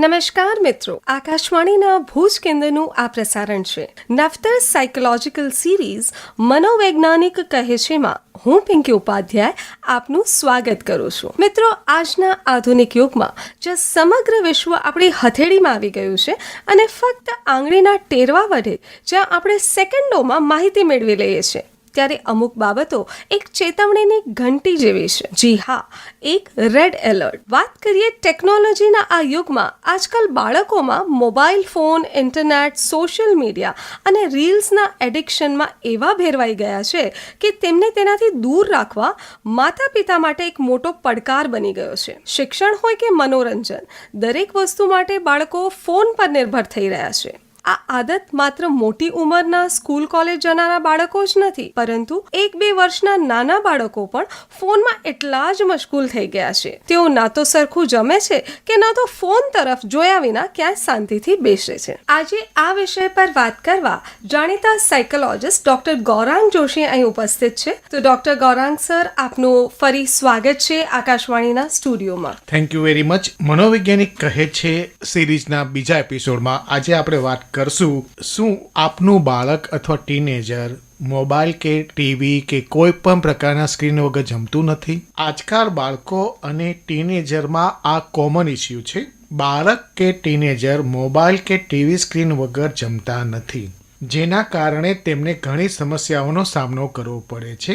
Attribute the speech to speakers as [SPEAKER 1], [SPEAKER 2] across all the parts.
[SPEAKER 1] નમસ્કાર મિત્રો, આકાશવાણીના ભુજ કેન્દ્રનું આ પ્રસારણ છે. નફતર સાયકોલોજીકલ સિરીઝ મનોવૈજ્ઞાનિક કહે છેમાં હું પિંકી ઉપાધ્યાય આપનું સ્વાગત કરું છું. મિત્રો, આજના આધુનિક યુગમાં જે સમગ્ર વિશ્વ આપણી હથેળીમાં આવી ગયું છે અને ફક્ત આંગળીના ટેરવા વડે જ્યાં આપણે સેકન્ડોમાં માહિતી મેળવી લઈએ છીએ ત્યારે અમુક બાબતો એક ચેતવણીની ઘંટી જેવી છે. જી હા, એક રેડ એલર્ટ વાત કરીએ ટેકનોલોજીના આ યુગમાં, આજકાલ બાળકોમાં mobile phone internet social media અને રીલ્સના એડિક્શનમાં એવા ભેરવાઈ ગયા છે કે તેમને તેનાથી દૂર રાખવા માતા પિતા માટે એક મોટો પડકાર બની ગયો છે. શિક્ષણ હોય કે મનોરંજન, દરેક વસ્તુ માટે બાળકો ફોન પર નિર્ભર થઈ રહ્યા છે. આ આદત માત્ર મોટી ઉંમરના સ્કૂલ કોલેજ જનારા બાળકો જ નથી, પરંતુ એક બે વર્ષના નાના બાળકો પણ ફોનમાં એટલા જ મશગુલ થઈ ગયા છે. તેઓ ના તો સરખું જમે છે કે ના તો ફોન તરફ જોયા વિના ક્યાંય શાંતિથી બેસે છે. આજે આ વિષય પર વાત કરવા જાણીતા સાયકોલોજીસ્ટ ડોક્ટર ગૌરાંગ જોશી અહીં ઉપસ્થિત છે. તો ડોક્ટર ગૌરાંગ સર, આપનું ફરી સ્વાગત છે આકાશવાણીના સ્ટુડિયોમાં.
[SPEAKER 2] થેન્ક યુ વેરી મચ મનોવૈજ્ઞાનિક કહે છે, સિરીઝના બીજા એપિસોડમાં આજે આપણે વાત કરશું. શું આપનું બાળક અથવા ટીનેજર મોબાઈલ કે ટીવી કે કોઈ પણ પ્રકારના સ્ક્રીન વગર જમતું નથી? આજકાલ બાળકો અને ટીનેજરમાં આ કોમન ઇસ્યુ છે. બાળક કે ટીનેજર મોબાઈલ કે ટીવી સ્ક્રીન વગર જમતા નથી. જેના કારણે તેમને ઘણી સમસ્યાઓનો સામનો કરવો પડે છે.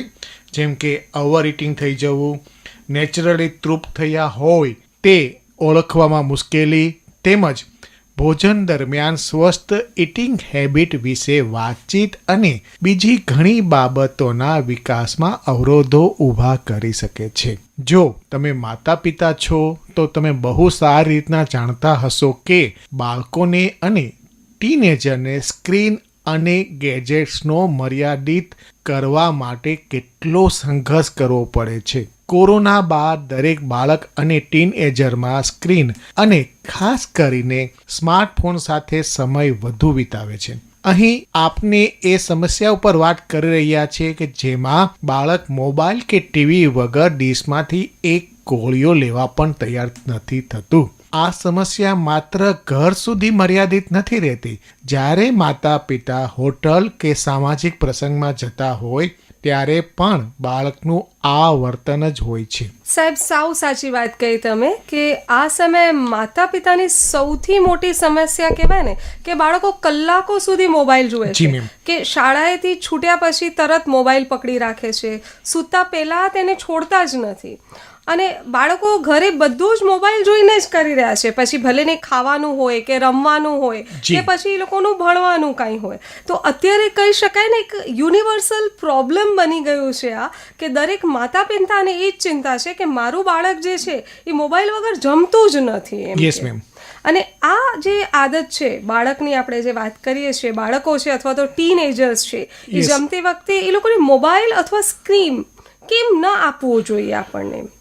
[SPEAKER 2] જેમ કે ઓવર ઇટિંગ થઈ જવું નેચરલી તૃપ્ત થયા હોય તે ઓળખવામાં મુશ્કેલી, તેમજ ભોજન દરમિયાન સ્વસ્થ ઇટિંગ હેબિટ વિશે વાતચીત અને બીજી ઘણી બાબતોના વિકાસમાં અવરોધો ઊભા કરી શકે છે. જો તમે માતા પિતા છો, તો તમે બહુ સારી રીતના જાણતા હશો કે બાળકોને અને ટીનેજરને સ્ક્રીન અને ગેજેટ્સનો મર્યાદિત કરવા માટે કેટલો સંઘર્ષ કરવો પડે છે. કોરોના બાદ દરેક બાળક અને ટીનએજરમાં સ્ક્રીન અને ખાસ કરીને સ્માર્ટફોન સાથે સમય વધુ વિતાવે છે. અહીં આપને એ સમસ્યા ઉપર વાત કરી રહ્યા છે કે જેમાં બાળક મોબાઈલ કે ટીવી વગર ડીશમાંથી એક ગોળીઓ લેવા પણ તૈયાર નથી થતું. આ સમસ્યા માત્ર ઘર સુધી મર્યાદિત નથી રહેતી. જ્યારે માતા પિતા હોટલ કે સામાજિક પ્રસંગમાં જતા હોય ત્યારે પણ બાળકનું આ વર્તન જ હોય છે.
[SPEAKER 1] સાહેબ સાવ સાચી વાત કહી તમે કે આ સમયે માતા પિતાની સૌથી મોટી સમસ્યા કહેવાય ને કે બાળકો કલાકો સુધી મોબાઈલ જુએ છે કે શાળાએથી છૂટ્યા પછી તરત મોબાઈલ પકડી રાખે છે. સૂતા પહેલાં તેને છોડતા જ નથી. અને બાળકો ઘરે બધું જ મોબાઈલ જોઈને જ કરી રહ્યા છે. પછી ભલે ને ખાવાનું હોય કે રમવાનું હોય કે પછી એ લોકોનું ભણવાનું કાંઈ હોય. તો અત્યારે કહી શકાય ને એક યુનિવર્સલ પ્રોબ્લેમ બની ગયું છે આ કે દરેક માતા પિતાને એ જ ચિંતા છે કે મારું બાળક જે છે એ મોબાઈલ વગર જમતું જ નથી એમ
[SPEAKER 2] Yes,
[SPEAKER 1] અને આ જે આદત છે બાળકની આપણે જે વાત કરીએ છીએ બાળકો છે અથવા તો ટીનેજર્સ છે એ જમતી વખતે એ લોકોને મોબાઈલ અથવા સ્ક્રીન કેમ ન આપવું જોઈએ આપણને?
[SPEAKER 2] અ,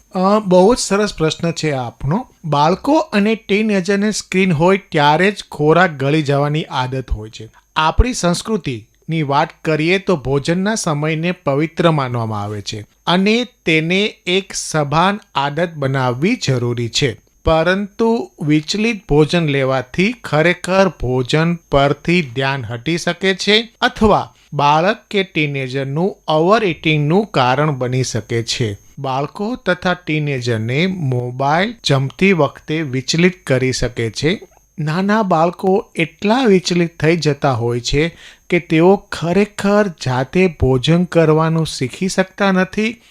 [SPEAKER 2] બહુ જ સરસ પ્રશ્ન છે આપનો. બાળકો અને ટીનેજરને સ્ક્રીન હોય ત્યારે જ ખોરાક ગળી જવાની આદત હોય છે. આપણી સંસ્કૃતિની વાત કરીએ તો ભોજનના સમયને પવિત્ર માનવામાં આવે છે અને તેને એક સભાન આદત બનાવવી જરૂરી છે. પરંતુ વિચલિત ભોજન લેવાથી ખરેખર ભોજન પરથી ધ્યાન હટી શકે છે અથવા બાળક કે ટીનેજરનું ઓવર ઇટિંગનું કારણ બની શકે છે. બાળકો તથા ટીનેજરને મોબાઈલ જમતી વખતે વિચલિત કરી શકે છે. નાના બાળકો એટલા વિચલિત થઈ જતા હોય છે કે તેઓ ખરેખર જાતે ભોજન કરવાનું શીખી શકતા નથી,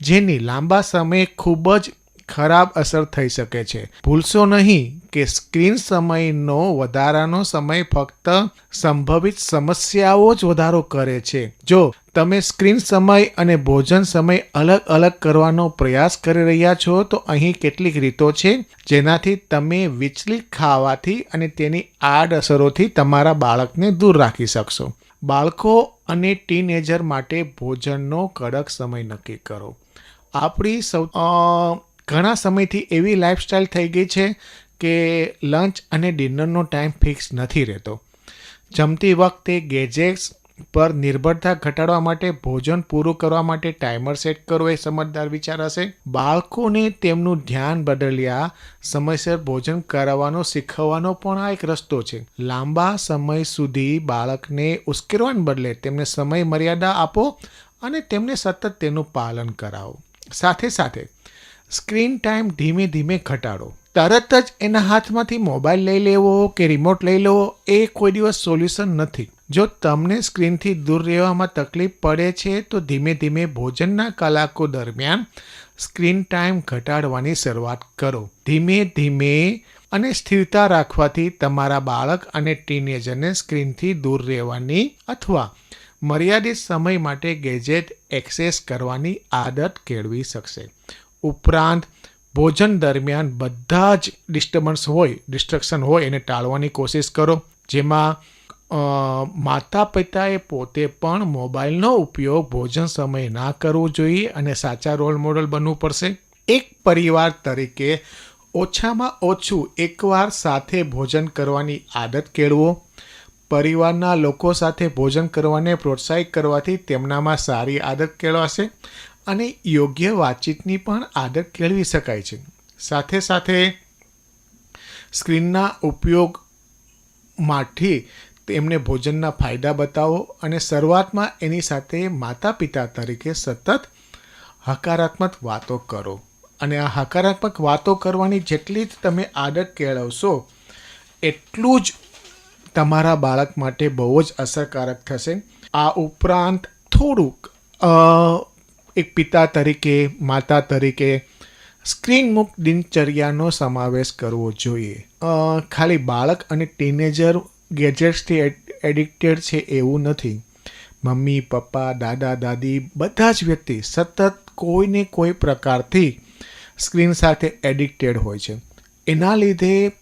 [SPEAKER 2] જેની લાંબા સમયે ખૂબ જ ખરાબ અસર થઈ શકે છે. ભૂલશો નહીં કે સ્ક્રીન સમયનો વધારાનો સમય ફક્ત સંભવિત સમસ્યાઓ જ વધારો કરે છે. જો તમે સ્ક્રીન સમય અને ભોજન સમય અલગ અલગ કરવાનો પ્રયાસ કરી રહ્યા છો, તો અહીં કેટલીક રીતો છે, જેનાથી તમે વિચલિત ખાવાથી અને તેની આડઅસરોથી તમારા બાળકને દૂર રાખી શકશો. બાળકો અને ટીનેજર માટે ભોજનનો કડક સમય નક્કી કરો. આપણી સૌ ઘણા સમયથી એવી લાઈફસ્ટાઈલ થઈ ગઈ છે કે લંચ અને ડિનરનો ટાઈમ ફિક્સ નથી રહેતો. જમતી વખતે ગેજેટ્સ પર નિર્ભરતા ઘટાડવા માટે ભોજન પૂરું કરવા માટે ટાઈમર સેટ કરવો એ સમજદાર વિચાર હશે. બાળકોને તેમનું ધ્યાન બદલ્યા સમયસર ભોજન કરાવવાનો, શીખવવાનો પણ આ એક રસ્તો છે. લાંબા સમય સુધી બાળકને ઉશ્કેરવાને બદલે તેમને સમય મર્યાદા આપો અને તેમને સતત તેનું પાલન કરાવો. સાથે સાથે સ્ક્રીન ટાઈમ ધીમે ધીમે ઘટાડો. તરત જ એના હાથમાંથી મોબાઈલ લઈ લેવો કે રિમોટ લઈ લેવો, એ કોઈ દિવસ સોલ્યુશન નથી. જો તમને સ્ક્રીનથી દૂર રહેવામાં તકલીફ પડે છે, તો ધીમે ધીમે ભોજનના કલાકો દરમિયાન સ્ક્રીન ટાઈમ ઘટાડવાની શરૂઆત કરો. ધીમે ધીમે અને સ્થિરતા રાખવાથી તમારા બાળક અને ટીનેજરને સ્ક્રીનથી દૂર રહેવાની અથવા મર્યાદિત સમય માટે ગેજેટ એક્સેસ કરવાની આદત કેળવી શકશે. ઉપરાંત ભોજન દરમિયાન બધા જ ડિસ્ટર્બન્સ હોય ડિસ્ટ્રક્શન હોય એને ટાળવાની કોશિશ કરો. જેમાં માતા પિતાએ પોતે પણ મોબાઈલનો ઉપયોગ ભોજન સમયે ના કરવો જોઈએ અને સાચા રોલ મોડલ બનવું પડશે. એક પરિવાર તરીકે ઓછામાં ઓછું એકવાર સાથે ભોજન કરવાની આદત કેળવો. પરિવારના લોકો સાથે ભોજન કરવાને પ્રોત્સાહિત કરવાથી તેમનામાં સારી આદત કેળવાશે. અને યોગ્ય વાતચીતની પણ આદત કેળવી શકાય છે. સાથે સાથે સ્ક્રીનના ઉપયોગમાંથી તેમને ભોજનના ફાયદા બતાવો અને શરૂઆતમાં એની સાથે માતા પિતા તરીકે સતત હકારાત્મક વાતો કરો. અને આ હકારાત્મક વાતો કરવાની જેટલી જ તમે આદત કેળવશો, એટલું જ તમારા બાળક માટે બહુ જ અસરકારક થશે. આ ઉપરાંત થોડુંક એક પિતા તરીકે, માતા તરીકે સ્ક્રીન મુક્ત દિનચર્યાનો સમાવેશ કરવો જોઈએ. ખાલી બાળક અને ટીનેજર ગેજેટ્સથી એડિક્ટેડ છે એવું નથી. મમ્મી, પપ્પા, દાદા, દાદી બધા જ વ્યક્તિ સતત કોઈને કોઈ પ્રકારથી સ્ક્રીન સાથે એડિક્ટેડ હોય છે. એના લીધે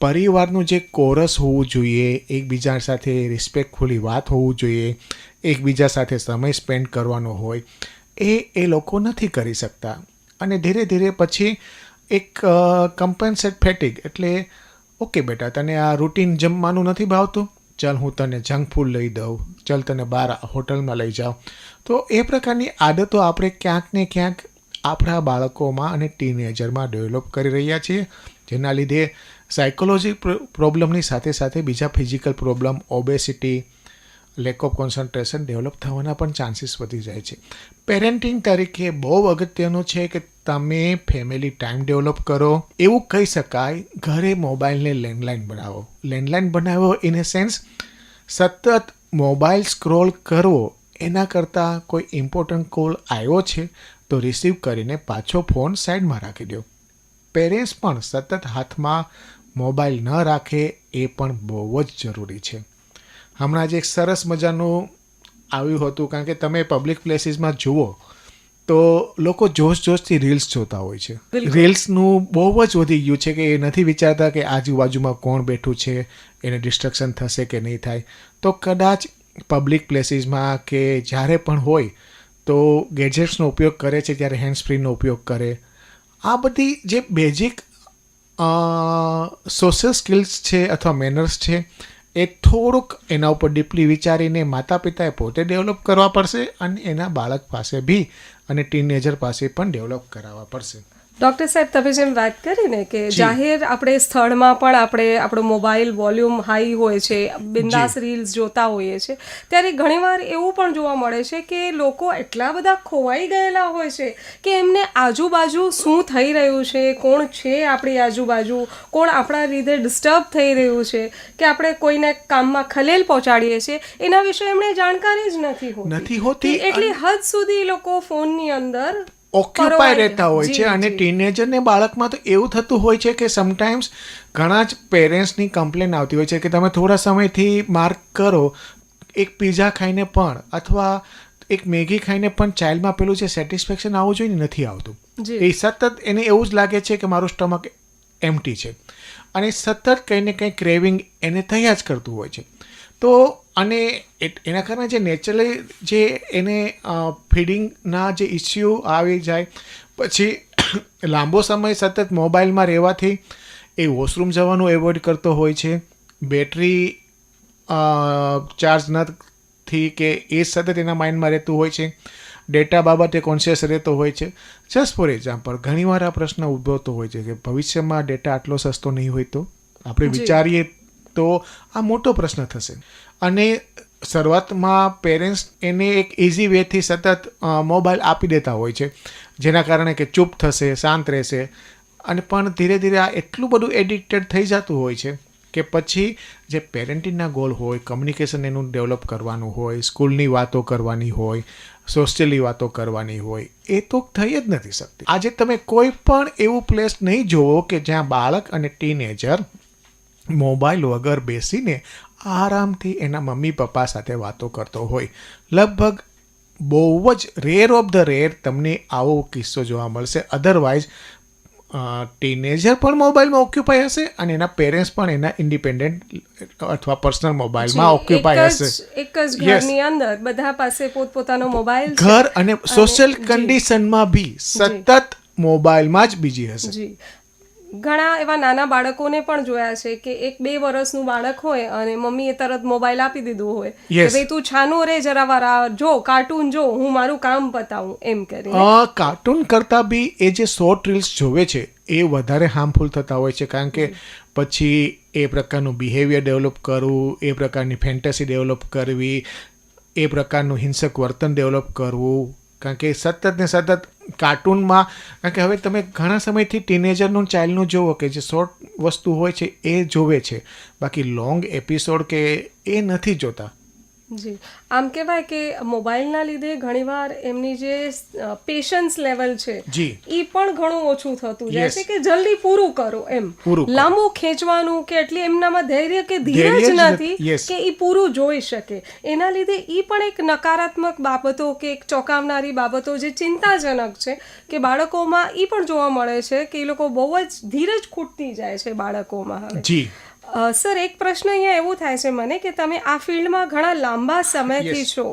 [SPEAKER 2] પરિવારનું જે કોરસ હોવું જોઈએ, એકબીજા સાથે રિસ્પેક્ટફુલી વાત હોવું જોઈએ, એકબીજા સાથે સમય સ્પેન્ડ કરવાનો હોય એ એ લોકો નથી કરી શકતા. અને ધીરે ધીરે પછી એક કમ્પન્સેટ ફેટિક એટલે, ઓકે બેટા, તને આ રૂટીન જમવાનું નથી ભાવતું? ચાલ હું તને જંક ફૂડ લઈ દઉં. ચાલ તને બહાર હોટલમાં લઈ જાઉં. તો એ પ્રકારની આદતો આપણે ક્યાંક ને ક્યાંક આપણા બાળકોમાં અને ટીનેજરમાં ડેવલપ કરી રહ્યા છીએ, જેના લીધે સાયકોલોજી પ્રોબ્લેમની સાથે સાથે બીજા physical problem obesity lack of concentration develop થવાના પણ ચાન્સીસ વધી જાય છે. પેરેન્ટિંગ તરીકે બહુ અગત્યનું છે કે તમે ફેમિલી ટાઈમ ડેવલપ કરો. એવું કહી શકાય, ઘરે મોબાઈલને લેન્ડલાઇન બનાવો. લેન્ડલાઇન બનાવો ઇન અ સેન્સ સતત મોબાઈલ સ્ક્રોલ કરવો, એના કરતાં કોઈ ઇમ્પોર્ટન્ટ કોલ આવ્યો છે, તો રિસીવ કરીને પાછો ફોન સાઈડમાં રાખી દો. પેરેન્ટ્સ પણ સતત હાથમાં મોબાઈલ ન રાખે, એ પણ બહુ જ જરૂરી છે. હમણાં જ એક સરસ મજાનું આવ્યું હતું કારણ કે તમે પબ્લિક પ્લેસીસમાં જુઓ તો લોકો જોશ જોશથી રીલ્સ જોતા હોય છે. રીલ્સનું બહુ જ વધી ગયું છે કે એ નથી વિચારતા કે આજુબાજુમાં કોણ બેઠું છે એને ડિસ્ટ્રક્શન થશે કે નહીં થાય. તો કદાચ પબ્લિક પ્લેસીસમાં કે જ્યારે પણ હોય તો ગેજેટ્સનો ઉપયોગ કરે છે ત્યારે હેન્ડ ઉપયોગ કરે. આ બધી જે બેઝિક સોશિયલ સ્કિલ્સ છે અથવા મેનર્સ છે એ થોડુંક એના ઉપર ડીપલી વિચારીને માતા પિતાએ પોતે ડેવલપ કરવા પડશે અને એના બાળક પાસે બી અને ટીનેજર પાસે પણ ડેવલપ કરાવવા પડશે.
[SPEAKER 1] ડૉક્ટર સાહેબ તમે જેમ વાત કરી ને કે જાહેર આપણે સ્થળમાં પણ આપણે આપણો મોબાઈલ વોલ્યુમ હાઈ હોય છે બિંદાસ રીલ્સ જોતા હોઈએ છે ત્યારે ઘણીવાર એવું પણ જોવા મળે છે કે લોકો એટલા બધા ખોવાઈ ગયેલા હોય છે કે એમને આજુબાજુ શું થઈ રહ્યું છે કોણ છે આપણી આજુબાજુ કોણ આપણા લીધે ડિસ્ટર્બ થઈ રહ્યું છે કે આપણે કોઈને કામમાં ખલેલ પહોંચાડીએ છીએ એના વિશે એમને જાણકારી જ નથી હોતી.
[SPEAKER 2] નથી હોતી.
[SPEAKER 1] એટલી હદ સુધી લોકો ફોનની અંદર
[SPEAKER 2] ઓક્યુપાય રહેતા હોય છે અને. ટીનેજરને બાળકમાં તો એવું થતું હોય છે કે સમટાઈમ્સ ઘણા જ પેરેન્ટ્સની કમ્પ્લેન આવતી હોય છે કે તમે થોડા સમયથી માર્ક કરો એક પીઝા ખાઈને પણ અથવા એક મેગી ખાઈને પણ ચાઇલ્ડમાં પેલું જે સેટિસ્ફેક્શન આવવું જોઈએ નથી આવતું. એ સતત એને એવું જ લાગે છે કે મારું સ્ટમક એમટી છે. અને સતત કંઈ ને કંઈ ક્રેવિંગ એને થયા જ કરતું હોય છે. તો અને એના કારણે જે નેચરલી જે એને ફીડિંગના જે ઇસ્યુ આવી જાય પછી લાંબો સમય સતત મોબાઈલમાં રહેવાથી એ વોશરૂમ જવાનું એવોઇડ કરતો હોય છે. બેટરી ચાર્જ નથી કે એ સતત એના માઇન્ડમાં રહેતું હોય છે. ડેટા બાબતે કોન્શિયસ રહેતો હોય છે. જસ્ટ ફોર એક્ઝામ્પલ ઘણીવાર આ પ્રશ્ન ઉદ્ભવતો હોય છે કે ભવિષ્યમાં ડેટા આટલો સસ્તો નહીં હોય તો? આપણે વિચારીએ તો આ મોટો પ્રશ્ન થશે. અને શરૂઆતમાં પેરેન્ટ્સ એને એક ઇઝી વેથી સતત મોબાઈલ આપી દેતા હોય છે. જેના કારણે કે ચૂપ થશે, શાંત રહેશે. અને પણ ધીરે ધીરે આ એટલું બધું એડિક્ટેડ થઈ જતું હોય છે કે પછી જે પેરેન્ટિંગના ગોલ હોય કમ્યુનિકેશન એનું ડેવલપ કરવાનું હોય સ્કૂલની વાતો કરવાની હોય સોશિયલી વાતો કરવાની હોય, એ તો થઈ જ નથી શકતી. આજે તમે કોઈ પણ એવું પ્લેસ નહીં જોવો કે જ્યાં બાળક અને ટીનેજર મોબાઈલ વગર બેસીને આરામથી એના મમ્મી પપ્પા સાથે વાતો કરતો હોય. લગભગ બહુ જ રેર ઓફ ધ રેર તમને આવો કિસ્સો જોવા મળશે. અધરવાઇઝ ટીનેજર પણ મોબાઈલમાં ઓક્યુપાય હશે અને એના પેરેન્ટ્સ પણ એના ઇન્ડિપેન્ડન્ટ અથવા પર્સનલ મોબાઈલમાં ઓક્યુપાય હશે.
[SPEAKER 1] એક જ ઘરની અંદર બધા પાસે પોતપોતાનો મોબાઈલ
[SPEAKER 2] ઘર અને સોશિયલ કન્ડિશનમાં બી સતત મોબાઈલમાં જ બીજી હશે.
[SPEAKER 1] ઘણા એવા નાના બાળકોને પણ જોયા છે કે એક બે વર્ષનું બાળક હોય અને મમ્મીએ તરત મોબાઈલ આપી દીધું હોય. કે ભાઈ તું છાનો રે જરા વાર જો કાર્ટૂન જો હું મારું કામ પતાવું એમ
[SPEAKER 2] કરી કાર્ટૂન કરતાં બી એ જે શોર્ટ રીલ્સ જોવે છે એ વધારે હાર્મફુલ થતા હોય છે કારણ કે પછી એ પ્રકારનું બિહેવિયર ડેવલપ કરવું એ પ્રકારની ફેન્ટસી ડેવલપ કરવી એ પ્રકારનું હિંસક વર્તન ડેવલપ કરવું કારણ કે સતત ને સતત કાર્ટૂનમાં, કારણ કે હવે તમે ઘણા સમયથી ટીનેજરનું ચાઇલ્ડનું જુઓ કે જે શોર્ટ વસ્તુ હોય છે એ જોવે છે. બાકી લોંગ એપિસોડ કે એ નથી જોતા.
[SPEAKER 1] જી. આમ કહેવાય કે મોબાઈલના લીધે ઘણીવાર એમની જે પેશન્સ લેવલ છે એ પણ ઘણું ઓછું થતું જાય છે કે જલ્દી પૂરું કરો એમ. લાંબુ ખેંચવાનું કે એટલી એમનામાં ધૈર્ય કે ધીરજ નથી. કે એ પૂરું જોઈ શકે. એના લીધે એ પણ એક નકારાત્મક બાબતો કે એક ચોંકાવનારી બાબતો જે ચિંતાજનક છે કે બાળકોમાં એ પણ જોવા મળે છે કે એ લોકો બહુ જ ધીરજ ખૂટતી જાય છે બાળકોમાં હવે.
[SPEAKER 2] જી.
[SPEAKER 1] સર એક પ્રશ્ન અહીંયા એવું થાય છે મને કે તમે આ ફિલ્ડમાં ઘણા લાંબા સમયથી છો.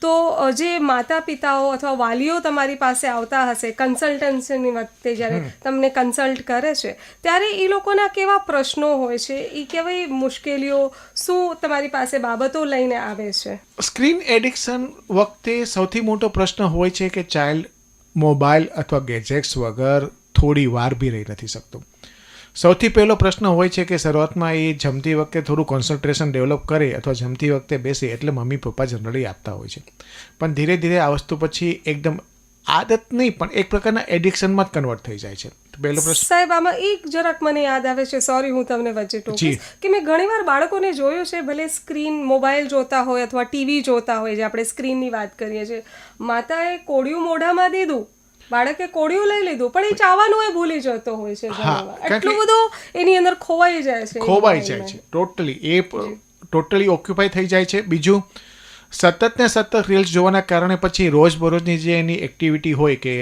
[SPEAKER 1] તો જે માતા પિતાઓ અથવા વાલીઓ તમારી પાસે આવતા હશે કન્સલ્ટન્સીની વખતે જ્યારે તમને કન્સલ્ટ કરે છે ત્યારે એ લોકોના કેવા પ્રશ્નો હોય છે? એ કેવી મુશ્કેલીઓ શું તમારી પાસે બાબતો લઈને આવે છે?
[SPEAKER 2] સ્ક્રીન એડિક્શન વખતે સૌથી મોટો પ્રશ્ન હોય છે કે ચાઇલ્ડ મોબાઈલ અથવા ગેજેટ્સ વગર થોડી વાર બી રહી નથી શકતો. સૌથી પહેલો પ્રશ્ન હોય છે કે શરૂઆતમાં એ જમતી વખતે થોડું કોન્સન્ટ્રેશન ડેવલપ કરે અથવા જમતી વખતે બેસે એટલે મમ્મી પપ્પા જનરલી આપતા હોય છે. પણ ધીરે ધીરે આ વસ્તુ પછી એકદમ આદત નહીં પણ એક પ્રકારના એડિક્શનમાં જ કન્વર્ટ થઈ જાય છે. પહેલો પ્રશ્ન
[SPEAKER 1] સાહેબ આમાં એક જરાક મને યાદ આવે છે. સોરી હું તમને વચ્ચે ટોકીશ. કે મેં ઘણીવાર બાળકોને જોયું છે ભલે સ્ક્રીન મોબાઈલ જોતા હોય અથવા ટીવી જોતા હોય જે આપણે સ્ક્રીનની વાત કરીએ છીએ. માતાએ કોળિયું મોઢામાં દીધું બાળકે કોળિયું લઈ લીધું પણ એ ચાવાનું એ ભૂલી જતો હોય છે એટલું બધું એની અંદર ખોવાઈ જાય છે
[SPEAKER 2] ખોવાઈ જાય છે ટોટલી એ ટોટલી ઓક્યુપાય થઈ જાય છે. બીજું સતત ને સતત રીલ્સ જોવાના કારણે પછી રોજબરોજની જે એની એક્ટિવિટી હોય કે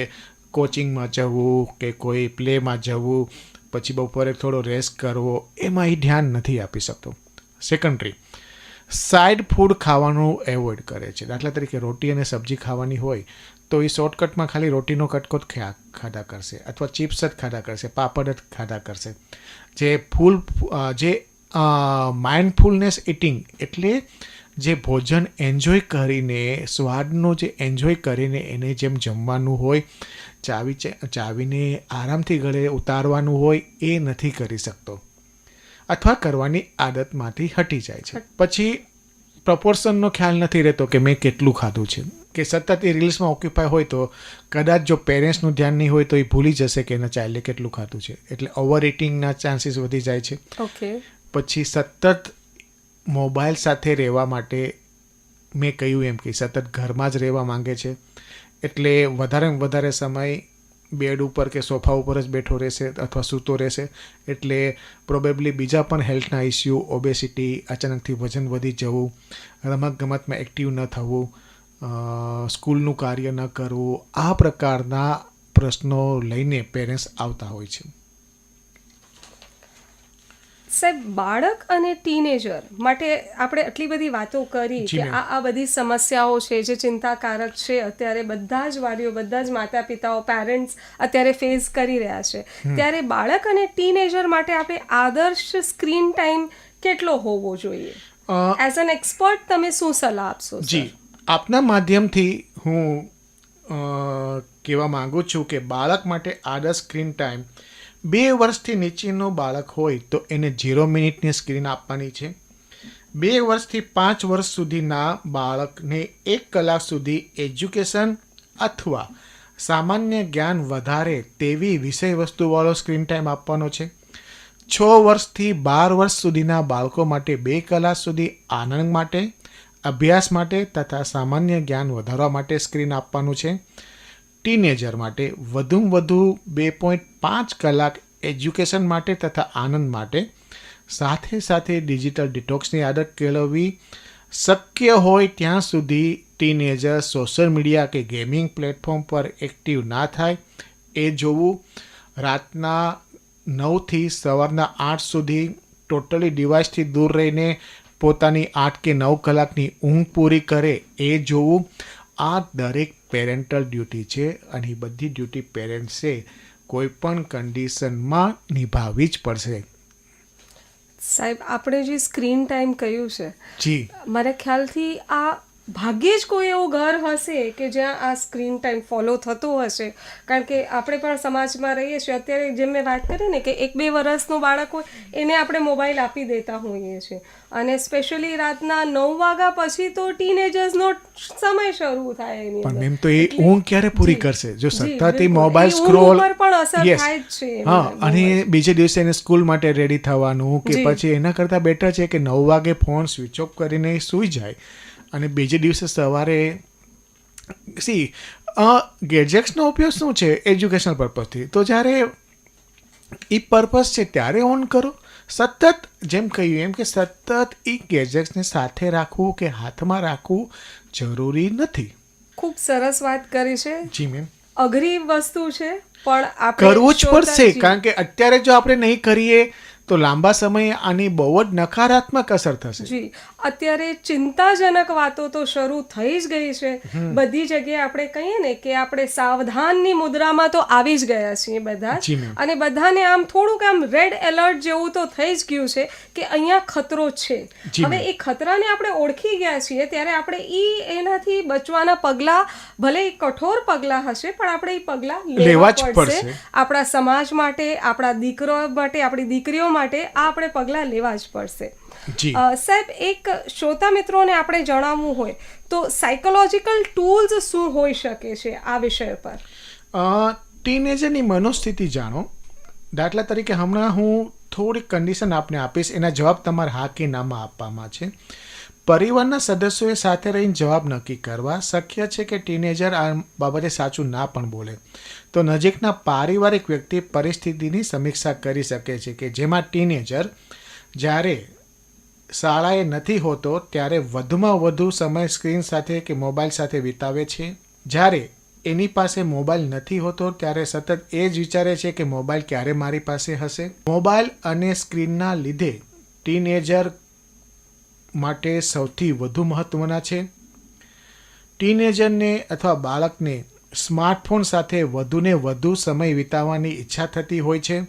[SPEAKER 2] કોચિંગમાં જવું કે કોઈ પ્લેમાં જવું પછી બપોરે થોડો રેસ્ટ કરવો એમાં એ ધ્યાન નથી આપી શકતો. સેકન્ડરી સાઈડ ફૂડ ખાવાનું એવોઇડ કરે છે. દાખલા તરીકે રોટી અને સબ્જી ખાવાની હોય તો એ શોર્ટકટમાં ખાલી રોટીનો કટકો જ ખાધા કરશે અથવા ચિપ્સ જ ખાધા કરશે પાપડ જ ખાધા કરશે. જે ફૂલ જે માઇન્ડફુલનેસ ઇટિંગ એટલે જે ભોજન એન્જોય કરીને સ્વાદનો જે એન્જોય કરીને એને જેમ જમવાનું હોય ચાવી ચાવીને આરામથી ગળે ઉતારવાનું હોય એ નથી કરી શકતો. અથવા કરવાની આદતમાંથી હટી જાય છે. પછી પ્રપોર્શનનો ખ્યાલ નથી રહેતો કે મેં કેટલું ખાધું છે. કે સતત એ રીલ્સમાં ઓક્યુપાય હોય તો કદાચ જો પેરેન્ટ્સનું ધ્યાન નહીં હોય તો એ ભૂલી જશે કે એના ચાઇલ્ડે કેટલું ખાધું છે. એટલે ઓવર ઇટિંગના ચાન્સીસ વધી જાય છે.
[SPEAKER 1] ઓકે
[SPEAKER 2] પછી સતત મોબાઈલ સાથે રહેવા માટે મેં કહ્યું એમ કે સતત ઘરમાં જ રહેવા માંગે છે. એટલે વધારે વધારે સમય બેડ ઉપર કે સોફા ઉપર જ બેઠો રહેશે અથવા સૂતો રહેશે. એટલે પ્રોબેબલી બીજા પણ હેલ્થના ઇસ્યુ ઓબેસિટી અચાનકથી વજન વધી જવું રમત ગમતમાં એક્ટિવ ન થવું સ્કૂલનું કાર્ય ન કરવું આ પ્રકારના પ્રશ્નો લઈને પેરેન્ટ્સ આવતા હોય છે.
[SPEAKER 1] સાહેબ બાળક અને ટીનેજર માટે આપણે આટલી બધી વાતો કરી કે આ આ બધી સમસ્યાઓ છે જે ચિંતાકારક છે અત્યારે બધા જ વાલીઓ બધા જ માતા પિતાઓ પેરેન્ટ્સ અત્યારે ફેસ કરી રહ્યા છે. ત્યારે બાળક અને ટીનેજર માટે આપણે આદર્શ સ્ક્રીન ટાઈમ કેટલો હોવો જોઈએ? એઝ એન એક્સપર્ટ તમે શું સલાહ આપશો
[SPEAKER 2] જી. આપના માધ્યમથી હું કહેવા માગું છું કે બાળક માટે આદર્શ સ્ક્રીન ટાઈમ બે વર્ષથી નીચેનો બાળક હોય તો એને ઝીરો મિનિટની સ્ક્રીન આપવાની છે. બે વર્ષથી પાંચ વર્ષ સુધીના બાળકને એક કલાક સુધી એજ્યુકેશન અથવા સામાન્ય જ્ઞાન વધારે તેવી વિષય વસ્તુવાળો સ્ક્રીન ટાઈમ આપવાનો છે. છ વર્ષથી બાર વર્ષ સુધીના બાળકો માટે બે કલાક સુધી આનંદ માટે અભ્યાસ માટે તથા સામાન્ય જ્ઞાન વધારવા માટે સ્ક્રીન આપવાનું છે. ટીનેજર માટે વધુમાં વધુ બે પોઈન્ટ પાંચ કલાક એજ્યુકેશન માટે તથા આનંદ માટે. સાથે સાથે ડિજિટલ ડિટોક્સની આદત કેળવવી શક્ય હોય ત્યાં સુધી ટીનેજર સોશિયલ મીડિયા કે ગેમિંગ પ્લેટફોર્મ પર એક્ટિવ ના થાય. એ જોવું રાતના નવથી સવારના આઠ સુધી ટોટલી ડિવાઇસથી દૂર રહીને પોતાની આઠ કે નવ કલાકની ઊંઘ પૂરી કરે એ જોવું આ દરેક પેરેન્ટલ ડ્યુટી છે અને એ બધી ડ્યુટી પેરેન્ટ્સે કોઈ પણ કન્ડિશનમાં નિભાવવી જ પડશે.
[SPEAKER 1] સાહેબ આપણે જે સ્ક્રીન ટાઈમ કહ્યું છે
[SPEAKER 2] જી.
[SPEAKER 1] મારા ખ્યાલથી આ ભાગ્યે જ કોઈ એવું ઘર હશે કે જ્યાં આ સ્ક્રીન ટાઈમ ફોલો થતો હશે? કારણ કે આપણે પણ સમાજમાં રહીએ છીએ. અત્યારે જેમ મેં વાત કરી ને કે એક બે વર્ષનું બાળક હોય એને આપણે મોબાઈલ આપી દેતા હોઈએ છીએ. અને સ્પેશિયલી રાતના નવ વાગ્યા પછી તો ટીનેજર્સનો સમય શરૂ થાય એની
[SPEAKER 2] પણ
[SPEAKER 1] એમ
[SPEAKER 2] મેમ તો એ ઊંઘ ક્યારે પૂરી કરશે? જો
[SPEAKER 1] સત્તાથી
[SPEAKER 2] સતત એ મોબાઈલ સ્ક્રોલ
[SPEAKER 1] પણ અસર થાય જ છે
[SPEAKER 2] હા અને બીજે દિવસે એને સ્કૂલ માટે રેડી થવાનું કે પછી એના કરતાં બેટર છે કે નવ વાગે ફોન સ્વિચ ઓફ કરીને સૂઈ જાય. અને બીજે દિવસે સવારે સી ગેજેટ્સનો ઉપયોગ શું છે એજ્યુકેશનલ પર્પઝથી તો જ્યારે એ પર્પઝ છે ત્યારે ઓન કરો. સતત જેમ કહ્યું એમ કે સતત એ ગેજેટ્સને સાથે રાખવું કે હાથમાં રાખવું જરૂરી નથી.
[SPEAKER 1] ખૂબ સરસ વાત કરી છે.
[SPEAKER 2] જી મેમ
[SPEAKER 1] અઘરી વસ્તુ છે પણ આપણે
[SPEAKER 2] કરવું જ પડશે કારણ કે અત્યારે જો આપણે નહીં કરીએ તો લાંબા સમયે આની બહુ જ નકારાત્મક અસર થશે.
[SPEAKER 1] જી. અત્યારે ચિંતાજનક વાતો તો શરૂ થઈ જ ગઈ છે. બધી જગ્યાએ આપણે કહીએ ને કે આપણે સાવધાનની મુદ્રામાં તો આવી જ ગયા છીએ બધા. અને બધાને આમ થોડુંક આમ રેડ એલર્ટ જેવું તો થઈ જ ગયું છે કે અહીંયા ખતરો છે. હવે એ ખતરાને આપણે ઓળખી ગયા છીએ ત્યારે આપણે ઈ એનાથી બચવાના પગલાં ભલે એ કઠોર પગલાં હશે પણ આપણે એ પગલાં
[SPEAKER 2] લેવા જ
[SPEAKER 1] પડશે. આપણા સમાજ માટે આપણા દીકરો માટે આપણી દીકરીઓ માટે આ આપણે પગલાં લેવા જ પડશે. સાહેબ એક શ્રોતા મિત્રોને આપણે જણાવવું હોય તો સાયકોલોજીકલ ટૂલ્સ શું હોઈ શકે છે આ વિષય પર?
[SPEAKER 2] ટીનેજરની મનોસ્થિતિ જાણો. દાખલા તરીકે હમણાં હું થોડીક કન્ડિશન આપને આપીશ એના જવાબ તમારે હા કે નામાં આપવામાં છે. પરિવારના સદસ્યોએ સાથે રહીને જવાબ નક્કી કરવા. શક્ય છે કે ટીનેજર આ બાબતે સાચું ના પણ બોલે. તો નજીકના પારિવારિક વ્યક્તિ પરિસ્થિતિની સમીક્ષા કરી શકે છે કે જેમાં ટીનેજર જ્યારે શાળાએ નથી હોતો ત્યારે વધુમાં વધુ સમય સ્ક્રીન સાથે કે મોબાઈલ સાથે વિતાવે છે. જ્યારે એની પાસે મોબાઈલ નથી હોતો ત્યારે સતત એ જ વિચારે છે કે મોબાઈલ ક્યારે મારી પાસે હશે. મોબાઈલ અને સ્ક્રીનના લીધે ટીનેજર માટે સૌથી વધુ મહત્ત્વના છે. ટીનેજરને અથવા બાળકને સ્માર્ટફોન સાથે વધુને વધુ સમય વિતાવવાની ઈચ્છા થતી હોય છે.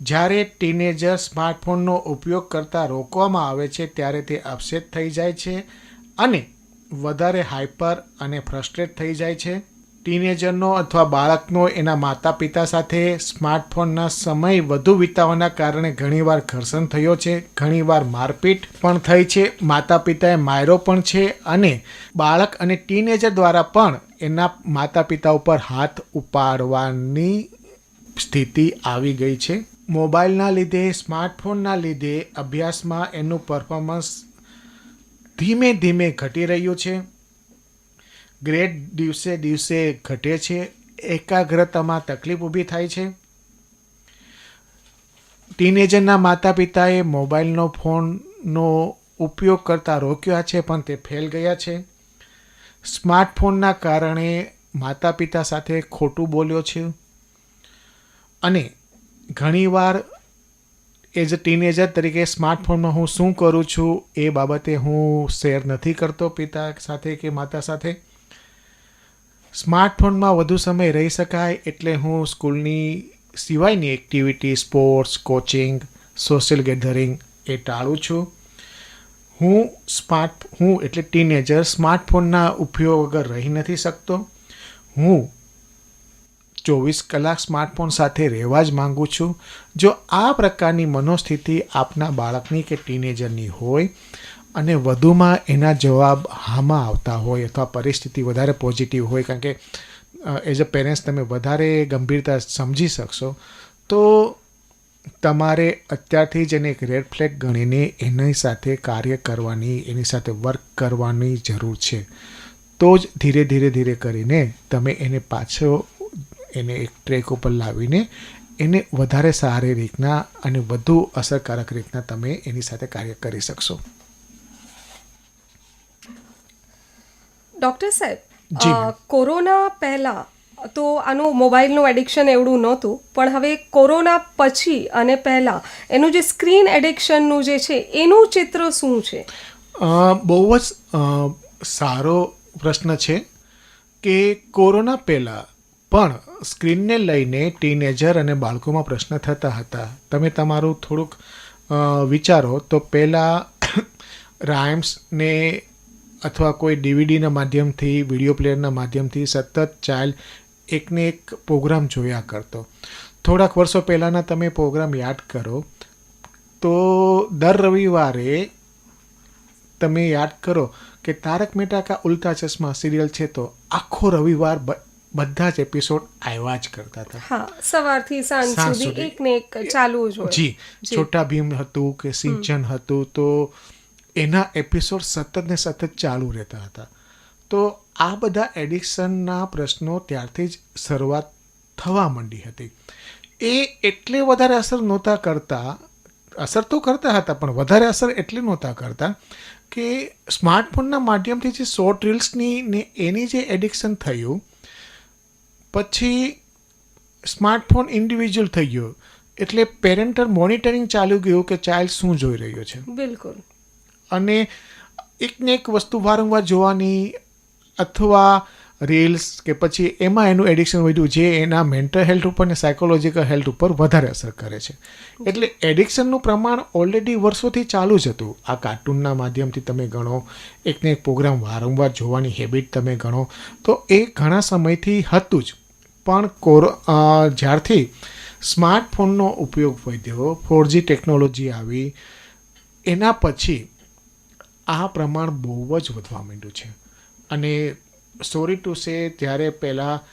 [SPEAKER 2] જ્યારે ટીનેજર સ્માર્ટફોનનો ઉપયોગ કરતા રોકવામાં આવે છે, ત્યારે તે અપસેટ થઈ જાય છે અને વધારે હાઇપર અને ફ્રસ્ટ્રેટ થઈ જાય છે. ટીનેજરનો અથવા બાળકનો એના માતા પિતા સાથે સ્માર્ટફોનના સમય વધુ વિતાવવાના કારણે ઘણીવાર ઘર્ષણ થયો છે. ઘણીવાર મારપીટ પણ થઈ છે. માતા પિતાએ માર્યો પણ છે અને બાળક અને ટીનેજર દ્વારા પણ એના માતા પિતા ઉપર હાથ ઉપાડવાની સ્થિતિ આવી ગઈ છે. મોબાઈલના લીધે, સ્માર્ટફોનના લીધે અભ્યાસમાં એનું પરફોર્મન્સ ધીમે ધીમે ઘટી રહ્યું છે. ગ્રેડ દિવસે દિવસે ઘટે છે. એકાગ્રતામાં તકલીફ ઊભી થાય છે. ટીનેજરના માતા પિતાએ મોબાઈલનો ફોનનો ઉપયોગ કરતા રોક્યા છે, પણ તે ફેલ ગયા છે. સ્માર્ટફોનના કારણે માતા પિતા સાથે ખોટું બોલ્યો છે. અને ઘણીવાર એઝ અ ટીનેજર તરીકે સ્માર્ટફોનમાં હું શું કરું છું એ બાબતે હું શેર નથી કરતો પિતા સાથે કે માતા સાથે. સ્માર્ટફોનમાં વધુ સમય રહી શકાય એટલે હું સ્કૂલની સિવાયની activity, sports, coaching, social gathering એ ટાળું છું. હું સ્માર્ટ, હું એટલે ટીનેજર સ્માર્ટફોનના ઉપયોગ વગર રહી નથી શકતો. હું ચોવીસ કલાક સ્માર્ટફોન સાથે રહેવા જ માગું છું. જો આ પ્રકારની મનોસ્થિતિ આપના બાળકની કે ટીનેજરની હોય અને વધુમાં એના જવાબ હામાં આવતા હોય અથવા પરિસ્થિતિ વધારે પોઝિટિવ હોય, કારણ કે એઝ અ પેરેન્ટ્સ તમે વધારે ગંભીરતા સમજી શકશો, તો તમારે અત્યારથી જ એને એક રેડ ફ્લેગ ગણીને એની સાથે કાર્ય કરવાની એની સાથે વર્ક કરવાની જરૂર છે. તો જ ધીરે ધીરે ધીરે કરીને તમે એને પાછો એને એક ટ્રેક ઉપર લાવીને એને વધારે સારી રીતના અને વધુ અસરકારક રીતના તમે એની સાથે કાર્ય કરી શકશો.
[SPEAKER 1] ડૉક્ટર સાહેબ કોરોના પહેલા તો આનું મોબાઈલનું એડિક્શન એવડું નહોતું, પણ હવે કોરોના પછી અને પહેલાં એનું જે સ્ક્રીન એડિક્શનનું જે છે, એનું ચિત્ર શું છે?
[SPEAKER 2] બહુ જ સારો પ્રશ્ન છે કે કોરોના પહેલાં પણ સ્ક્રીનને લઈને ટીનેજર અને બાળકોમાં પ્રશ્ન થતા હતા. તમે તમારું થોડુંક વિચારો તો પહેલાં રાઇમ્સને અથવા કોઈ ડીવીડીના માધ્યમથી, વીડિયો પ્લેયરના માધ્યમથી સતત ચાઇલ્ડ એકને એક પ્રોગ્રામ જોયા કરતો. થોડાક વર્ષો પહેલાંના તમે પ્રોગ્રામ યાદ કરો તો દર રવિવારે તમે યાદ કરો કે તારક મહેતા કા ઉલ્ટા ચશ્મા સિરિયલ છે તો આખો રવિવાર બધા જ એપિસોડ આવ્યા જ કરતા હતા.
[SPEAKER 1] હા સવારથી સાંજ સુધી. એક ને એક ચાલુ જ હોય.
[SPEAKER 2] જી
[SPEAKER 1] જી.
[SPEAKER 2] છોટા ભીમ હતું કે સિંચન હતું તો એના એપિસોડ સતત ને સતત ચાલુ રહેતા હતા. તો આ બધા એડિક્શનના પ્રશ્નો ત્યારથી જ શરૂઆત થવા માંડી હતી. એ એટલે વધારે અસર નહોતા કરતા અસર તો કરતા હતા પણ વધારે અસર એટલે નહોતા કરતા કે સ્માર્ટફોનના માધ્યમથી જે શોર્ટ રીલ્સની ને એની જે એડિક્શન થયું પછી સ્માર્ટફોન ઇન્ડિવિજ્યુઅલ થઈ ગયો એટલે પેરેન્ટલ મોનિટરિંગ ચાલુ ગયું કે ચાઇલ્ડ શું જોઈ રહ્યો છે.
[SPEAKER 1] બિલકુલ.
[SPEAKER 2] અને એકને એક વસ્તુ વારંવાર જોવાની અથવા રીલ્સ કે પછી એમાં એનું એડિક્શન વધ્યું જે એના મેન્ટલ હેલ્થ ઉપર ને સાયકોલોજીકલ હેલ્થ ઉપર વધારે અસર કરે છે. એટલે એડિક્શનનું પ્રમાણ ઓલરેડી વર્ષોથી ચાલુ જ હતું. આ કાર્ટૂનના માધ્યમથી તમે ગણો, એકને એક પ્રોગ્રામ વારંવાર જોવાની હેબિટ તમે ગણો, તો એ ઘણા સમયથી હતું જ. પણ કોરો જ્યારથી સ્માર્ટફોનનો ઉપયોગ વધ્યો ફોરજી ટેકનોલોજી આવી, એના પછી આ પ્રમાણ બહુ જ વધવા માંડ્યું છે. અને સોરી ટુ સે ત્યારે પહેલાં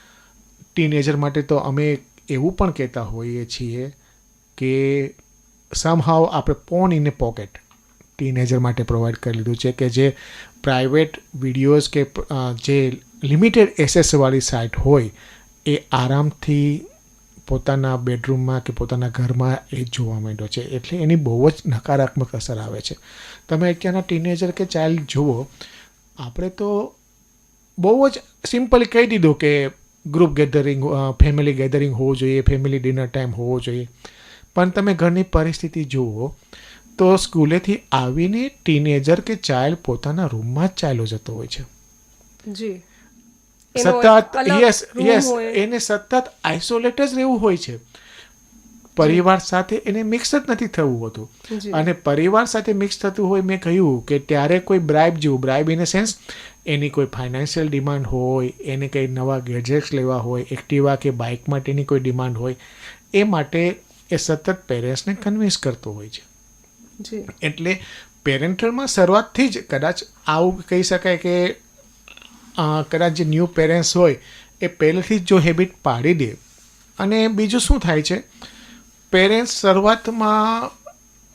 [SPEAKER 2] ટીનેજર માટે તો અમે એવું પણ કહેતા હોઈએ છીએ કે સમહાવ આપણે phone in a pocket teenager માટે પ્રોવાઈડ કરી લીધું છે કે જે પ્રાઇવેટ વિડીયોઝ કે જે લિમિટેડ એસેસવાળી સાઇટ હોય, એ આરામથી પોતાના બેડરૂમમાં કે પોતાના ઘરમાં એ જોવા માંડ્યો છે. એટલે એની બહુ જ નકારાત્મક અસર આવે છે. તમે અત્યારના ટીનેજર કે ચાઇલ્ડ જુઓ, આપણે તો બહુ જ સિમ્પલી કહી દીધું કે ગ્રુપ ગેધરિંગ ફેમિલી ગેધરિંગ હોવું જોઈએ ફેમિલી ડિનર ટાઈમ હોવો જોઈએ. પણ તમે ઘરની પરિસ્થિતિ જુઓ તો સ્કૂલેથી આવીને ટીનેજર કે ચાઇલ્ડ પોતાના રૂમમાં જ ચાલ્યો જતો હોય છે.
[SPEAKER 1] જી.
[SPEAKER 2] સતત યસ યસ એને સતત આઇસોલેટ જ રહેવું હોય છે. પરિવાર સાથે એને મિક્સ જ નથી થવું હોતું. અને પરિવાર સાથે મિક્સ થતું હોય મેં કહ્યું કે ત્યારે કોઈ બ્રાઇબ જેવું બ્રાઇબ ઇન સેન્સ એની કોઈ ફાઇનાન્શિયલ ડિમાન્ડ હોય એને કંઈ નવા ગેજેટ્સ લેવા હોય એક્ટિવા કે બાઇક માટેની કોઈ ડિમાન્ડ હોય એ માટે એ સતત પેરેન્ટ્સને કન્વિન્સ કરતો હોય છે. એટલે પેરેન્ટલમાં શરૂઆતથી જ કદાચ આવું કહી શકાય કે કદાચ જે ન્યૂ પેરેન્ટ્સ હોય એ પહેલેથી જ જો હેબિટ પાડી દે અને બીજું શું થાય છે? પેરેન્ટ્સ શરૂઆતમાં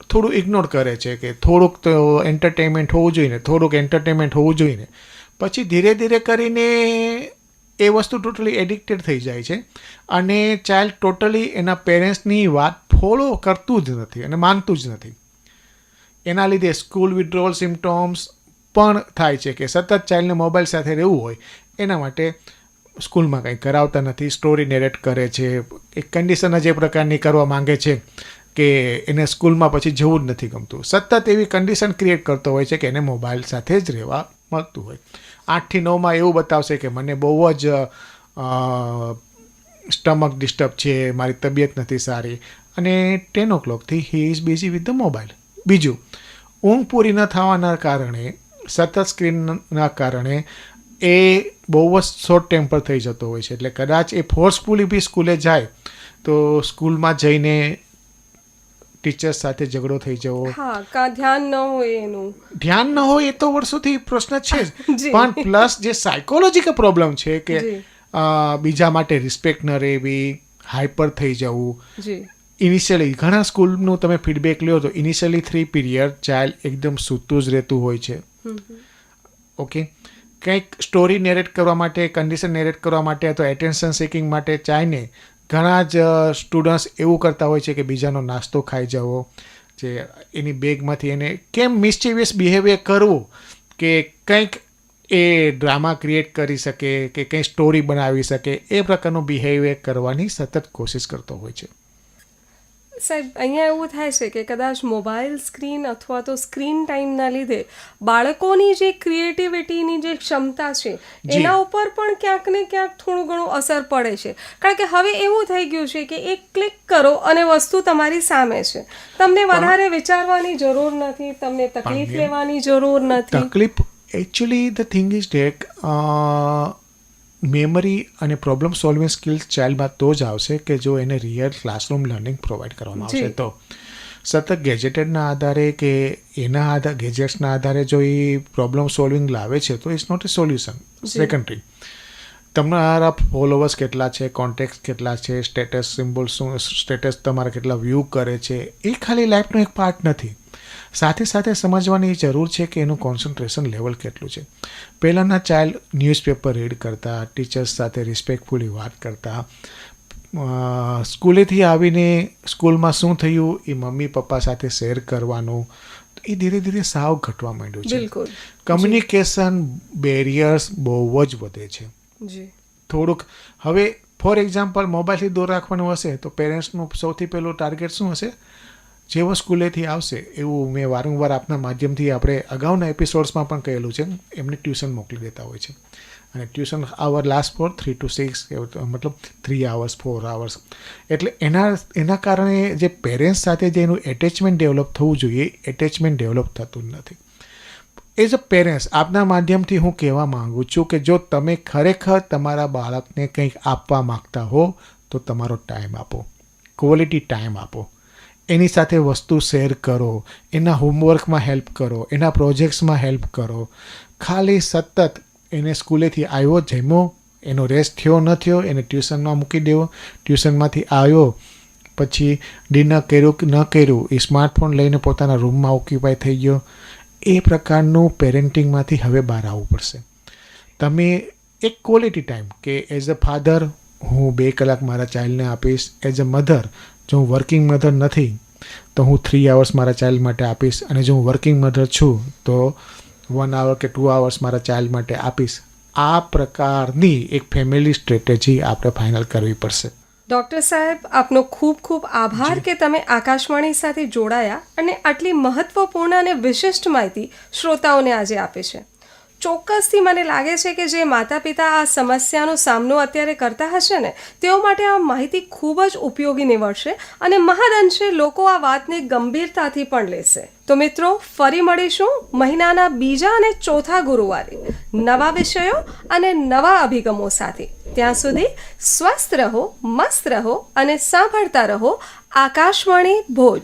[SPEAKER 2] થોડું ઇગ્નોર કરે છે કે થોડુંક તો એન્ટરટેનમેન્ટ હોવું જોઈએ થોડુંક એન્ટરટેનમેન્ટ હોવું જોઈએ પછી ધીરે ધીરે કરીને એ વસ્તુ ટોટલી એડિક્ટેડ થઈ જાય છે અને ચાઇલ્ડ ટોટલી એના પેરેન્ટ્સની વાત ફોલો કરતું જ નથી અને માનતું જ નથી. એના લીધે સ્કૂલ વિડ્રોવલ સિમ્ટોમ્સ પણ થાય છે કે સતત ચાઇલ્ડને મોબાઈલ સાથે રહેવું હોય, એના માટે સ્કૂલમાં કંઈ કરાવતા નથી સ્ટોરી નેરેટ કરે છે, એક કન્ડિશન જ એ પ્રકારની કરવા માંગે છે કે એને સ્કૂલમાં પછી જવું જ નથી ગમતું. સતત એવી કન્ડિશન ક્રિએટ કરતો હોય છે કે એને મોબાઈલ સાથે જ રહેવા મળતું હોય. આઠથી નવમાં એવું બતાવશે કે મને બહુ જ સ્ટમક ડિસ્ટર્બ છે, મારી તબિયત નથી સારી. અને ટેન ઓ ક્લોકથી he is busy with the mobile બીજું, ઊંઘ પૂરી ન થવાના કારણે, સતત સ્ક્રીનના કારણે એ બહુ જ શોર્ટ ટેમ્પર થઈ જતો હોય છે. એટલે કદાચ એ ફોર્સફુલી બી સ્કૂલે જાય તો સ્કૂલમાં જઈને ટીચર્સ સાથે ઝઘડો થઈ જવો.
[SPEAKER 1] ધ્યાન ન હોય એનું.
[SPEAKER 2] ધ્યાન ન હોય એ તો વર્ષોથી પ્રશ્ન છે જ. પણ પ્લસ જે સાયકોલોજીકલ પ્રોબ્લેમ છે કે બીજા માટે રિસ્પેક્ટ ન રહેવી હાઈપર થઈ જવું. ઇનિશિયલી ઘણા સ્કૂલનું તમે ફીડબેક લ્યો તો ઇનિશિયલી થ્રી પીરિયડ ચાઇલ્ડ એકદમ સૂતું જ રહેતું હોય છે. ઓકે કંઈક સ્ટોરી નેરેટ કરવા માટે કન્ડિશન નેરેટ કરવા માટે અથવા એટેન્શન સિકિંગ માટે ચાઈને ઘણા જ સ્ટુડન્ટ્સ એવું કરતા હોય છે કે બીજાનો નાસ્તો ખાઈ જવો, જે એની બેગમાંથી એને કેમ મિસ્ચીવિયસ બિહેવિયર કરવું કે કંઈક એ ડ્રામા ક્રિએટ કરી શકે, કે કંઈ સ્ટોરી બનાવી શકે, એ પ્રકારનું બિહેવિયર કરવાની સતત કોશિશ કરતો હોય છે.
[SPEAKER 1] સાહેબ અહીંયા એવું થાય છે કે કદાચ મોબાઈલ સ્ક્રીન અથવા તો સ્ક્રીન ટાઈમના લીધે બાળકોની જે ક્રિએટિવિટીની જે ક્ષમતા છે એના ઉપર પણ ક્યાંક ને ક્યાંક થોડું ઘણું અસર પડે છે. કારણ કે હવે એવું થઈ ગયું છે કે એક ક્લિક કરો અને વસ્તુ તમારી સામે છે. તમને વધારે વિચારવાની જરૂર નથી તમને તકલીફ લેવાની જરૂર નથી.
[SPEAKER 2] તકલીફ એકચ્યુઅલી ધ થિંગ ઇઝ ડેક મેમરી અને પ્રોબ્લેમ સોલ્વિંગ સ્કિલ્સ ચાઇલ્ડમાં તો જ આવશે કે જો એને રિયલ ક્લાસરૂમ લર્નિંગ પ્રોવાઈડ કરવામાં આવશે તો. સતત ગેજેટેડના આધારે કે એના આધાર ગેજેટ્સના આધારે જો એ પ્રોબ્લેમ સોલ્વિંગ લાવે છે તો it's not a solution. Secondary તમારા ફોલોવર્સ કેટલા છે કોન્ટેક્ટ કેટલા છે સ્ટેટસ સિમ્બોલ શું સ્ટેટસ તમારા કેટલા વ્યૂ કરે છે એ ખાલી લાઈફનો એક પાર્ટ નથી. સાથે સાથે સમજવાની જરૂર છે કે એનું કોન્સન્ટ્રેશન લેવલ કેટલું છે. પહેલાંના ચાઇલ્ડ ન્યૂઝપેપર રીડ કરતા ટીચર્સ સાથે રિસ્પેક્ટફુલી વાત કરતા સ્કૂલેથી આવીને સ્કૂલમાં શું થયું એ મમ્મી પપ્પા સાથે શેર કરવાનું એ ધીરે ધીરે સાવ ઘટવા માંડ્યું છે.
[SPEAKER 1] બિલકુલ.
[SPEAKER 2] કમ્યુનિકેશન બેરિયર્સ બહુ જ વધે છે. થોડુંક હવે ફોર એક્ઝામ્પલ મોબાઈલથી દૂર રાખવાનું હશે તો પેરેન્ટ્સનું સૌથી પહેલું ટાર્ગેટ શું હશે? જેવો સ્કૂલેથી આવશે એવું મેં વારંવાર આપના માધ્યમથી આપણે અગાઉના એપિસોડ્સમાં પણ કહેલું છે. એમને ટ્યુશન મોકલી દેતા હોય છે. અને tuition hour last four three two six મતલબ થ્રી આવર્સ ફોર આવર્સ એટલે એના એના કારણે જે પેરેન્ટ્સ સાથે જે એનું એટેચમેન્ટ ડેવલપ થવું જોઈએ એટેચમેન્ટ ડેવલપ થતું નથી. એઝ અ પેરેન્ટ્સ આપના માધ્યમથી હું કહેવા માગું છું કે જો તમે ખરેખર તમારા બાળકને કંઈક આપવા માંગતા હો, તો તમારો ટાઈમ આપો. ક્વોલિટી ટાઈમ આપો. એની સાથે વસ્તુ શેર કરો, એના હોમવર્કમાં હેલ્પ કરો, એના પ્રોજેક્ટ્સમાં હેલ્પ કરો. ખાલી સતત એને સ્કૂલેથી આવ્યો, જમ્યો, એનો રેસ્ટ થયો, ન થયો, એને ટ્યુશનમાં મૂકી દેવો. ટ્યુશનમાંથી આવ્યો, પછી ડિનર કર્યું કે ન કર્યું, એ સ્માર્ટફોન લઈને પોતાના રૂમમાં ઓક્યુપાય થઈ ગયો. એ પ્રકારનું પેરેન્ટિંગમાંથી હવે બહાર આવવું પડશે. તમે એક ક્વોલિટી ટાઈમ કે એઝ અ ફાધર હું બે કલાક મારા ચાઇલ્ડને આપીશ એઝ અ મધર જો હું વર્કિંગ મધર નથી તો હું થ્રી આવર્સ મારા ચાઇલ્ડ માટે આપીશ. અને જો હું વર્કિંગ મધર છું તો વન આવર કે ટુ આવર્સ મારા ચાઇલ્ડ માટે આપીશ. આ પ્રકારની એક ફેમિલી સ્ટ્રેટેજી આપણે ફાઇનલ કરવી પડશે.
[SPEAKER 1] ડૉક્ટર સાહેબ આપનો ખૂબ ખૂબ આભાર કે તમે આકાશવાણી સાથે જોડાયા અને આટલી મહત્વપૂર્ણ અને વિશિષ્ટ માહિતી શ્રોતાઓને આજે આપે છે. ચોક્કસથી મને લાગે છે કે જે માતા પિતા આ સમસ્યાનો સામનો અત્યારે કરતા હશે ને, તેઓ માટે આ માહિતી ખૂબ જ ઉપયોગી નીવડશે અને મહદઅંશે લોકો આ વાતને ગંભીરતાથી પણ લેશે. તો મિત્રો, ફરી મળીશું મહિનાના બીજા અને ચોથા ગુરુવારે નવા વિષયો અને નવા અભિગમો સાથે. ત્યાં સુધી સ્વસ્થ રહો, મસ્ત રહો અને સાંભળતા રહો આકાશવાણી ભોજ.